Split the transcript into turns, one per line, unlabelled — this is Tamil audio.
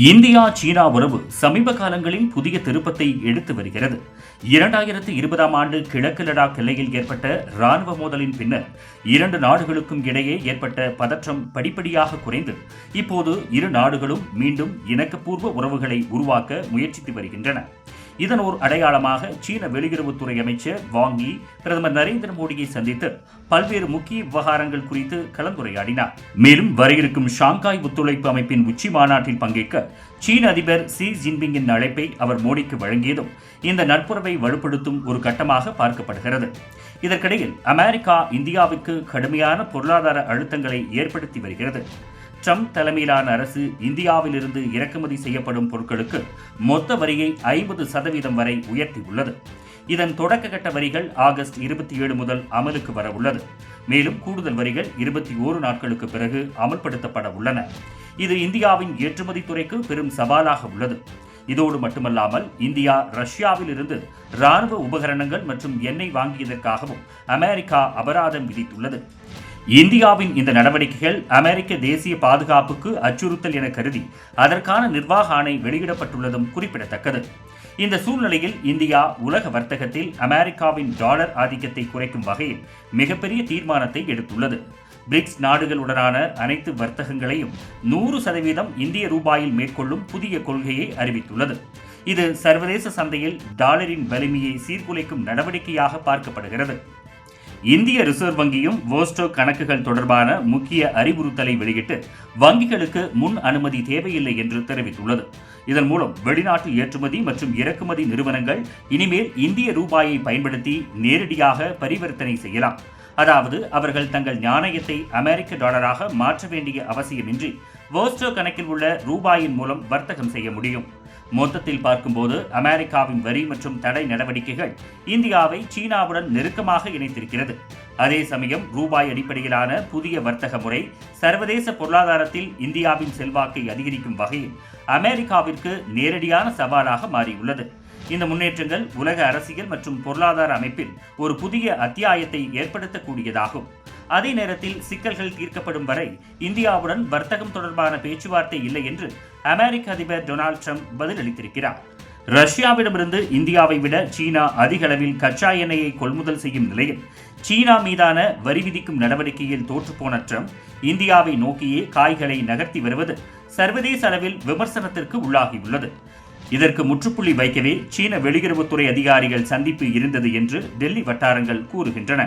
இந்தியா சீனா உறவு சமீப காலங்களில் புதிய திருப்பத்தை எடுத்து வருகிறது. இரண்டாயிரத்து இருபதாம் ஆண்டு கிழக்கு லடாக் எல்லையில் ஏற்பட்ட ராணுவ மோதலின் பின்னர் இரண்டு நாடுகளுக்கும் இடையே ஏற்பட்ட பதற்றம் படிப்படியாக குறைந்து இப்போது இரு நாடுகளும் மீண்டும் இணக்கப்பூர்வ உறவுகளை உருவாக்க முயற்சித்து வருகின்றன. இதன் ஒரு அடையாளமாக சீன வெளியுறவுத்துறை அமைச்சர் வாங்கி பிரதமர் நரேந்திர மோடியை சந்தித்து பல்வேறு முக்கிய விவகாரங்கள் குறித்து கலந்துரையாடினார். மேலும் வர இருக்கும் ஷாங்காய் ஒத்துழைப்பு அமைப்பின் உச்சி மாநாட்டில் பங்கேற்க சீன அதிபர் சி ஜின்பிங்கின் அழைப்பை அவர் மோடிக்கு வழங்கியதும் இந்த நட்புறவை வலுப்படுத்தும் ஒரு கட்டமாக பார்க்கப்படுகிறது. இதற்கிடையில் அமெரிக்கா இந்தியாவுக்கு கடுமையான பொருளாதார அழுத்தங்களை ஏற்படுத்தி வருகிறது. ட்ரம்ப் தலைமையிலான அரசு இந்தியாவிலிருந்து இறக்குமதி செய்யப்படும் பொருட்களுக்கு மொத்த வரியை ஐம்பது சதவீதம் வரை உயர்த்தியுள்ளது. இதன் தொடக்க கட்ட வரிகள் ஆகஸ்ட் இருபத்தி ஏழு முதல் அமலுக்கு வர உள்ளது. மேலும் கூடுதல் வரிகள் இருபத்தி ஓரு நாட்களுக்கு பிறகு அமல்படுத்தப்பட உள்ளன. இது இந்தியாவின் ஏற்றுமதி துறைக்கு பெரும் சவாலாக உள்ளது. இதோடு மட்டுமல்லாமல் இந்தியா ரஷ்யாவில் இருந்து ராணுவ உபகரணங்கள் மற்றும் எண்ணெய் வாங்கியதற்காகவும் அமெரிக்கா அபராதம் விதித்துள்ளது. இந்தியாவின் இந்த நடவடிக்கைகள் அமெரிக்க தேசிய பாதுகாப்புக்கு அச்சுறுத்தல் என கருதி அதற்கான நிர்வாக ஆணை வெளியிடப்பட்டுள்ளதும் குறிப்பிடத்தக்கது. இந்த சூழ்நிலையில் இந்தியா உலக வர்த்தகத்தில் அமெரிக்காவின் டாலர் ஆதிக்கத்தை குறைக்கும் வகையில் மிகப்பெரிய தீர்மானத்தை எடுத்துள்ளது. பிரிக்ஸ் நாடுகளுடனான அனைத்து வர்த்தகங்களையும் நூறு சதவீதம் இந்திய ரூபாயில் மேற்கொள்ளும் புதிய கொள்கையை அறிவித்துள்ளது. இது சர்வதேச சந்தையில் டாலரின் வலிமையை சீர்குலைக்கும் நடவடிக்கையாக பார்க்கப்படுகிறது. இந்திய ரிசர்வ் வங்கியும் வோஸ்டோ கணக்குகள் தொடர்பான முக்கிய அறிவுறுத்தலை வெளியிட்டு வங்கிகளுக்கு முன் அனுமதி தேவையில்லை என்று தெரிவித்துள்ளது. இதன் மூலம் வெளிநாட்டு ஏற்றுமதி மற்றும் இறக்குமதி நிறுவனங்கள் இனிமேல் இந்திய ரூபாயை பயன்படுத்தி நேரடியாக பரிவர்த்தனை செய்யலாம். அதாவது அவர்கள் தங்கள் நாணயத்தை அமெரிக்க டாலராக மாற்ற வேண்டிய அவசியமின்றி வோஸ்டோ கணக்கில் உள்ள ரூபாயின் மூலம் வர்த்தகம் செய்ய முடியும். மொத்தத்தில் பார்க்கும்போது அமெரிக்காவின் வரி மற்றும் தடை நடவடிக்கைகள் இந்தியாவை சீனாவுடன் நெருக்கமாக இணைத்திருக்கிறது. அதே சமயம் ரூபாய் அடிப்படையிலான புதிய வர்த்தக முறை சர்வதேச பொருளாதாரத்தில் இந்தியாவின் செல்வாக்கை அதிகரிக்கும் வகையில் அமெரிக்காவிற்கு நேரடியான சவாலாக மாறியுள்ளது. இந்த முன்னேற்றங்கள் உலக அரசியல் மற்றும் பொருளாதார அமைப்பில் ஒரு புதிய அத்தியாயத்தை ஏற்படுத்தக்கூடியதாகும். அதே நேரத்தில் சிக்கல்கள் தீர்க்கப்படும் வரை இந்தியாவுடன் வர்த்தகம் தொடர்பான பேச்சுவார்த்தை இல்லை என்று அமெரிக்க அதிபர் டொனால்ட் ட்ரம்ப் பதிலளித்திருக்கிறார். ரஷ்யாவிடமிருந்து இந்தியாவை விட சீனா அதிக அளவில் கச்சா எண்ணெயை கொள்முதல் செய்யும் நிலையில் சீனா மீதான வரி விதிக்கும் நடவடிக்கையில் தோற்றுப்போன ட்ரம்ப் இந்தியாவை நோக்கியே காய்களை நகர்த்தி வருவது சர்வதேச அளவில் விமர்சனத்திற்கு உள்ளாகியுள்ளது. இதற்கு முற்றுப்புள்ளி வைக்கவே சீன வெளியுறவுத்துறை அதிகாரிகள் சந்திப்பு இருந்தது என்று டெல்லி வட்டாரங்கள் கூறுகின்றன.